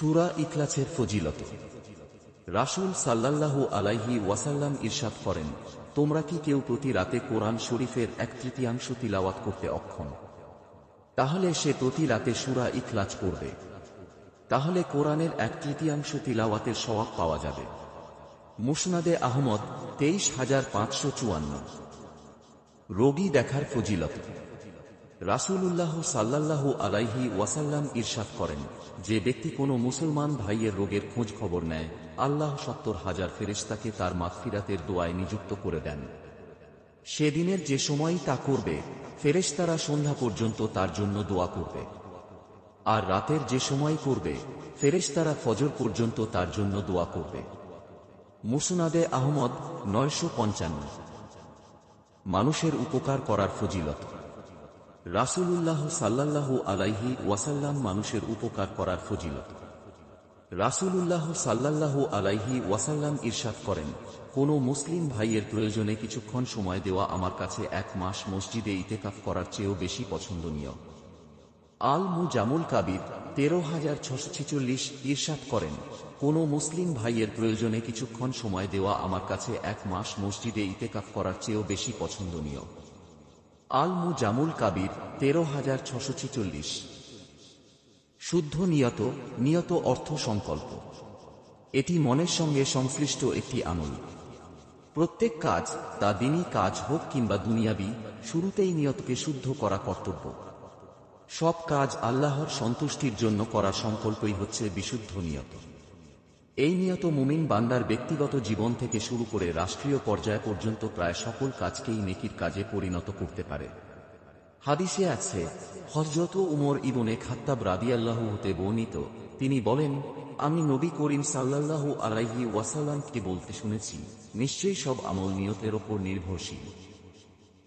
সুরা ইখলাসের ফজিলত। রাসূল সাল্লাল্লাহু আলাইহি ওয়াসাল্লাম ইরশাদ করেন, তোমরা কি কেউ প্রতি রাতে কোরআন শরীফের এক তৃতীয়াংশ তিলাওয়াত করতে অক্ষম? তাহলে সে প্রতি রাতে সুরা ইখলাস করবে তাহলে কোরআনের এক তৃতীয়াংশ তিলাওয়াতের সওয়াব পাওয়া যাবে। মুসনাদে আহমদ তেইশ হাজার পাঁচশো চুয়ান্ন। রোগী দেখার ফজিলত। রাসূলুল্লাহ সাল্লাল্লাহু আলাইহি ওয়াসাল্লাম ইরশাদ করেন, যে ব্যক্তি কোনো মুসলমান ভাইয়ের রোগের খোঁজ খবর নেয়, আল্লাহ সত্তর হাজার ফেরেশতাকে তার মাগফিরাতের দোয়ায় নিযুক্ত করে দেন। সেদিনের যে সময়ই তা করবে, ফেরেশতারা সন্ধ্যা পর্যন্ত তার জন্য দোয়া করবে। আর রাতের যে সময় করবে, ফেরেশতারা ফজর পর্যন্ত তার জন্য দোয়া করবে। মুসনাদে আহমদ নয়শো পঞ্চান্ন। মানুষের উপকার করার ফজিলত। রাসূলুল্লাহ সাল্লাল্লাহু আলাইহি ওয়াসাল্লাম মানুষের উপকার করার ফজিলত। রাসূলুল্লাহ সাল্লাল্লাহু আলাইহি ওয়াসাল্লাম ইরশাদ করেন, কোনো মুসলিম ভাইয়ের প্রয়োজনে কিছুক্ষণ সময় দেওয়া আমার কাছে এক মাস মসজিদে ইতেকাফ করার চেয়েও বেশি পছন্দনীয়। আল মু জামুল কাবির তেরো হাজার ছশো ছেচল্লিশ ইরশাদ করেন, কোনো মুসলিম ভাইয়ের প্রয়োজনে কিছুক্ষণ সময় দেওয়া আমার কাছে এক মাস মসজিদে ইতেকাফ করার চেয়েও বেশি পছন্দনীয়। আল মু জামুল কাবির, তেরো হাজার ছশো ছেচল্লিশ। শুদ্ধ নিয়ত নিয়ত অর্থ সংকল্প। এটি মনের সঙ্গে সংশ্লিষ্ট একটি আমল। প্রত্যেক কাজ, তা দিনই কাজ হোক কিংবা দুনিয়াবি, শুরুতেই নিয়তকে শুদ্ধ করা কর্তব্য। সব কাজ আল্লাহর সন্তুষ্টির জন্য করা সংকল্পই হচ্ছে বিশুদ্ধ নিয়ত। এই নিয়ত মুমিন বান্দার ব্যক্তিগত জীবন থেকে শুরু করে রাষ্ট্রীয় পর্যায় পর্যন্ত প্রায় সকল কাজকেই নেকির কাজে পরিণত করতে পারে। হাদিসে আছে হজরত উমর ইবনে খাত্তাব রাদিয়াল্লাহু হতে বর্ণিত, তিনি বলেন, আমি নবী করিম সাল্লাল্লাহু আলাইহি ওয়াসাল্লামকে বলতে শুনেছি, নিশ্চয়ই সব আমল নিয়তের ওপর নির্ভরশীল।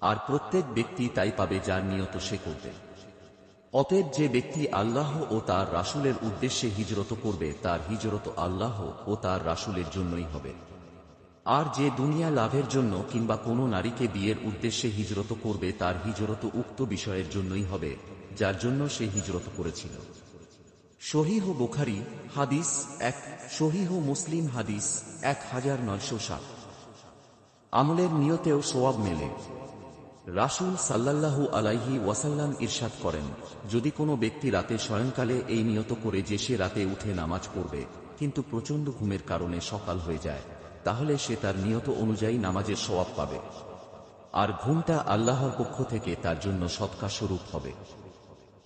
আর প্রত্যেক ব্যক্তি তাই পাবে যার নিয়ত সে করবে। অতএব যে ব্যক্তি আল্লাহ ও তার রাসুলের উদ্দেশ্যে হিজরত করবে, তার হিজরত আল্লাহ ও তার রাসুলের জন্যই হবে। আর যে দুনিয়া লাভের জন্য কিংবা কোনো নারীকে বিয়ের উদ্দেশ্যে হিজরত করবে, তার হিজরত উক্ত বিষয়ের জন্যই হবে, যার জন্য সে হিজরত করেছিল। শহীহ বোখারি হাদিস এক শহীহ মুসলিম হাদিস এক হাজার নয়শো সাত। আমলের নিয়তেও সোয়াব মেলে। রাসূল সাল্লাল্লাহু আলাইহি ওয়াসাল্লাম ইরশাদ করেন, যদি কোনো ব্যক্তি রাতে স্বয়ংকালে এই নিয়ত করে যে সে রাতে উঠে নামাজ পড়বে, কিন্তু প্রচণ্ড ঘুমের কারণে সকাল হয়ে যায়, তাহলে সে তার নিয়ত অনুযায়ী নামাজের সওয়াব পাবে। আর ঘুমটা আল্লাহর পক্ষ থেকে তার জন্য সৎকার স্বরূপ হবে।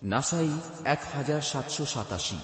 নাসাই এক হাজার সাতশো সাতাশি।